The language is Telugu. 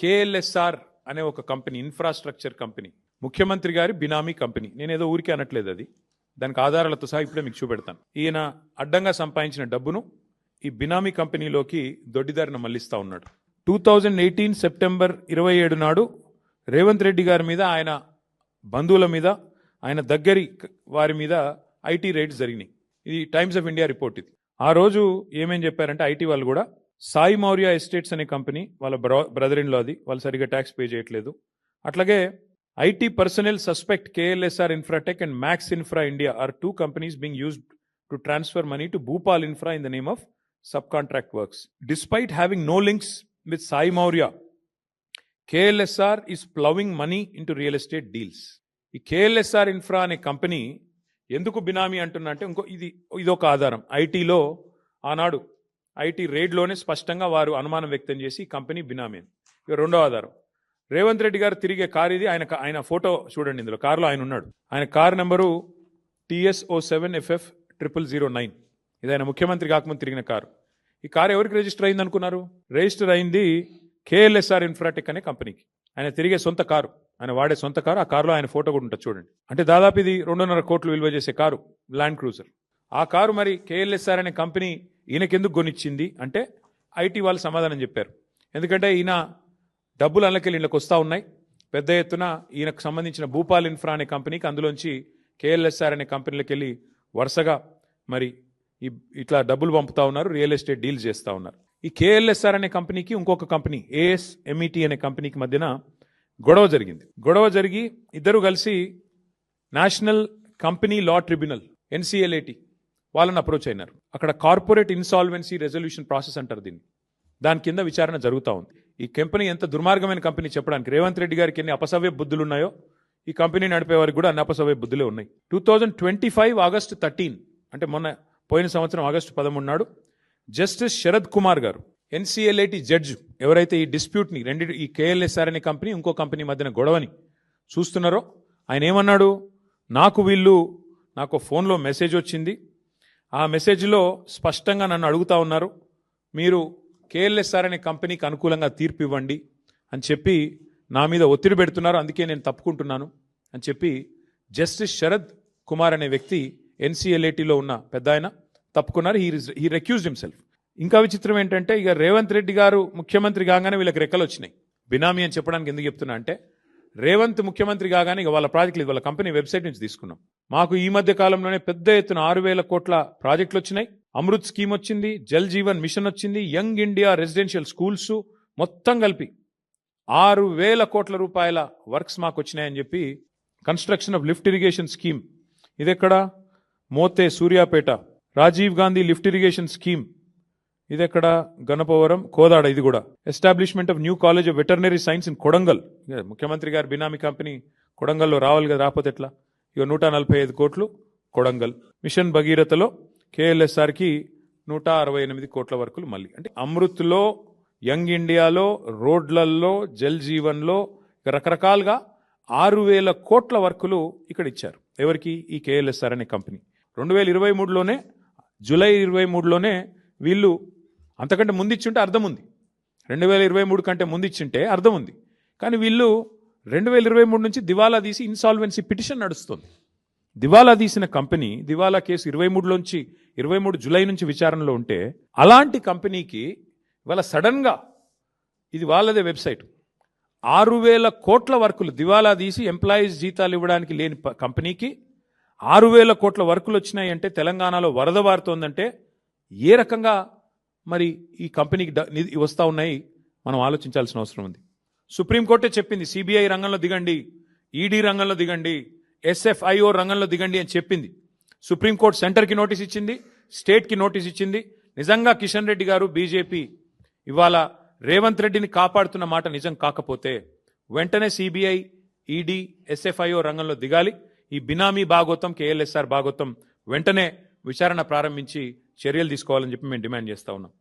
కేఎల్ఎస్ఆర్ అనే ఒక కంపెనీ ఇన్ఫ్రాస్ట్రక్చర్ కంపెనీ. ముఖ్యమంత్రి గారి బినామీ కంపెనీ. నేనేదో ఊరికే అనట్లేదు అది. దానికి ఆధారాలతో సహా ఇప్పుడే మీకు చూపెడతాను. ఈయన అడ్డంగా సంపాదించిన డబ్బును ఈ బినామీ కంపెనీలోకి దొడ్డిదారిన మళ్ళిస్తా ఉన్నాడు. టూ థౌజండ్ ఎయిటీన్ సెప్టెంబర్ ఇరవై ఏడు నాడు రేవంత్ రెడ్డి గారి మీద ఆయన బంధువుల మీద ఆయన దగ్గరి వారి మీద ఐటీ రైడ్స్ జరిగినాయి. ఇది టైమ్స్ ఆఫ్ ఇండియా రిపోర్ట్ ఇది. ఆ రోజు ఏమేం చెప్పారంటే ఐటీ వాళ్ళు కూడా సాయి మౌర్య ఎస్టేట్స్ అనే కంపెనీ వాళ్ళ బ్రదర్ బ్రదరిన్లో అది. వాళ్ళు సరిగ్గా ట్యాక్స్ పే చేయట్లేదు. అట్లాగే IT personal suspect KLSR Infratech and Max Infra India are two companies being used to transfer money to Bhupal infra in the name of subcontract works. Despite having no links with Sai Mourya KLSR is ploughing money into real estate deals. ఈ కేఎల్ఎస్ఆర్ ఇన్ఫ్రా అనే కంపెనీ ఎందుకు బినామీ అంటున్నా అంటే ఇంకో ఇది ఇది ఒక ఆధారం. ఐటీలో ఆనాడు ఐటీ రేడ్లోనే స్పష్టంగా వారు అనుమానం వ్యక్తం చేసి కంపెనీ బినామీ. ఇక రెండో ఆధారం. రేవంత్ రెడ్డి గారు తిరిగే కారు ఇది. ఆయన ఆయన ఫోటో చూడండి ఇందులో. కారులో ఆయన ఉన్నాడు. ఆయన car number TS O seven FF triple zero nine. ఇది ఆయన ముఖ్యమంత్రి కాకముందు తిరిగిన కారు. ఈ కారు ఎవరికి రిజిస్టర్ అయింది అనుకున్నారు? రిజిస్టర్ అయింది కేఎల్ఎస్ఆర్ ఇన్ఫ్రాటెక్ అనే కంపెనీకి. ఆయన తిరిగే సొంత కారు. ఆయన వాడే సొంత కారు. ఆ కారులో ఆయన ఫోటో కూడా ఉంటుంది చూడండి. అంటే దాదాపు ఇది రెండున్నర కోట్లు విలువ చేసే కారు. Land Cruiser. ఆ కారు మరి కేఎల్ఎస్ఆర్ అనే కంపెనీ ఈయనకెందుకు కొనిచ్చింది? అంటే ఐటీ వాళ్ళు సమాధానం చెప్పారు. ఎందుకంటే ఈయన డబ్బులు అందులోకి ఇళ్ళకి వస్తూ ఉన్నాయి. పెద్ద ఎత్తున ఈయనకు సంబంధించిన భూపాల్ ఇన్ఫ్రా అనే కంపెనీకి అందులోంచి కేఎల్ఎస్ఆర్ అనే కంపెనీలకు వెళ్ళి వరుసగా మరి ఈ ఇట్లా డబ్బులు పంపుతా ఉన్నారు రియల్ ఎస్టేట్ డీల్స్ చేస్తూ ఉన్నారు. ఈ కేఎల్ఎస్ఆర్ అనే కంపెనీకి ఇంకొక కంపెనీ ఏఎస్ ఎంఈటీ అనే కంపెనీకి మధ్యన గొడవ జరిగింది. గొడవ జరిగి ఇద్దరు కలిసి National Company Law Tribunal NCLAT వాళ్ళని అప్రోచ్ అయినారు. అక్కడ కార్పొరేట్ ఇన్సాల్వెన్సీ రెజల్యూషన్ ప్రాసెస్ అంటారు దీన్ని. దాని కింద విచారణ జరుగుతూ ఉంది. ఈ కంపెనీ ఎంత దుర్మార్గమైన కంపెనీ చెప్పడానికి రేవంత్ రెడ్డి గారికి ఎన్ని అపసవ్య బుద్ధులు ఉన్నాయో ఈ కంపెనీ నడిపే వారికి కూడా అన్ని అపసవ్య బుద్ధులే ఉన్నాయి. Two thousand twenty five August thirteen అంటే మొన్న పోయిన సంవత్సరం ఆగస్టు పదమూడు నాడు జస్టిస్ శరద్ కుమార్ గారు ఎన్సీఎల్ఐటి జడ్జ్ ఎవరైతే ఈ డిస్ప్యూట్ని రెండు ఈ కేఎల్ఎస్ఆర్ అనే కంపెనీ ఇంకో కంపెనీ మధ్యన గొడవని చూస్తున్నారో ఆయన ఏమన్నాడు? నాకు వీళ్ళు నాకు ఫోన్లో మెసేజ్ వచ్చింది. ఆ మెసేజ్లో స్పష్టంగా నన్ను అడుగుతా ఉన్నారు మీరు కేఎల్ఎస్ఆర్ అనే కంపెనీకి అనుకూలంగా తీర్పు ఇవ్వండి అని చెప్పి నా మీద ఒత్తిడి పెడుతున్నారు అందుకే నేను తప్పుకుంటున్నాను అని చెప్పి జస్టిస్ శరద్ కుమార్ అనే వ్యక్తి ఎన్సీఎల్ఏటీలో ఉన్న పెద్ద ఆయన తప్పుకున్నారు. He he recused himself. ఇంకా విచిత్రం ఏంటంటే ఇక రేవంత్ రెడ్డి గారు ముఖ్యమంత్రి కాగానే వీళ్ళకి రెక్కలు వచ్చినాయి. బినామీ అని చెప్పడానికి ఎందుకు చెప్తున్నా అంటే రేవంత్ ముఖ్యమంత్రి కాగానే ఇక వాళ్ళ ప్రాజెక్టులు ఇది వాళ్ళ కంపెనీ వెబ్సైట్ నుంచి తీసుకున్నాం. మాకు ఈ మధ్య కాలంలోనే పెద్ద ఎత్తున ఆరు వేల కోట్ల ప్రాజెక్టులు వచ్చినాయి. అమృత్ స్కీమ్ వచ్చింది జల్ జీవన్ మిషన్ వచ్చింది యంగ్ ఇండియా రెసిడెన్షియల్ స్కూల్స్ మొత్తం కలిపి ఆరు వేల కోట్ల రూపాయల వర్క్స్ మాకు వచ్చినాయని చెప్పి construction of lift irrigation scheme. ఇది ఎక్కడ Mothey Suryapet. Rajiv Gandhi lift irrigation scheme. ఇది ఎక్కడ గణపవరం కోదాడ ఇది కూడా. Establishment of new college of veterinary science in Kodangal. ముఖ్యమంత్రి గారి బినామీ కంపెనీ కొడంగల్లో రావాలి కదా రాకపోతే ఎట్లా? ఇక నూట నలభై ఐదు కోట్లు కొడంగల్. మిషన్ భగీరథలో కేఎల్ఎస్ఆర్కి నూట అరవై ఎనిమిది కోట్ల వరకు మళ్ళీ. అంటే అమృత్లో యంగ్ ఇండియాలో రోడ్లల్లో జల్ జీవన్లో రకరకాలుగా ఆరు వేల కోట్ల వర్కులు ఇక్కడ ఇచ్చారు ఎవరికి? ఈ కేఎల్ఎస్ఆర్ అనే కంపెనీ. రెండు వేల ఇరవై మూడులోనే జూలై ఇరవై మూడులోనే వీళ్ళు అంతకంటే ముందు ఇచ్చుంటే అర్థం ఉంది రెండు వేల ఇరవై మూడు కంటే ముందు ఇచ్చింటే అర్థం ఉంది కానీ వీళ్ళు రెండు వేల ఇరవై మూడు నుంచి దివాలా తీసి ఇన్సాల్వెన్సీ పిటిషన్ నడుస్తుంది. దివాలా తీసిన కంపెనీ దివాలా కేసు ఇరవై మూడులోంచి ఇరవై మూడు జులై నుంచి విచారణలో ఉంటే అలాంటి కంపెనీకి ఇవాళ సడన్గా ఇది వాళ్ళదే వెబ్సైట్. ఆరు వేల కోట్ల వర్కులు దివాలా తీసి ఎంప్లాయీస్ జీతాలు ఇవ్వడానికి లేని కంపెనీకి ఆరు వేల కోట్ల వర్కులు వచ్చినాయి అంటే తెలంగాణలో వరద వారుతోందంటే ఏ రకంగా మరి ఈ కంపెనీకి డ- నిధి వస్తూ ఉన్నాయి? మనం ఆలోచించాల్సిన అవసరం ఉంది. సుప్రీంకోర్టే చెప్పింది సిబిఐ రంగంలో దిగండి ఈడీ రంగంలో దిగండి ఎస్ఎఫ్ఐఓ రంగంలో దిగండి అని చెప్పింది. సుప్రీంకోర్టు సెంటర్కి నోటీస్ ఇచ్చింది స్టేట్కి నోటీస్ ఇచ్చింది. నిజంగా కిషన్ రెడ్డి గారు బీజేపీ ఇవాళ రేవంత్ రెడ్డిని కాపాడుతున్న మాట నిజం కాకపోతే వెంటనే సిబిఐ ఈడీ ఎస్ఎఫ్ఐఓ రంగంలో దిగాలి. ఈ బినామీ భాగోతం కేఎల్ఎస్ఆర్ భాగోతం వెంటనే విచారణ ప్రారంభించి చర్యలు తీసుకోవాలని చెప్పి మేము డిమాండ్ చేస్తా ఉన్నాం.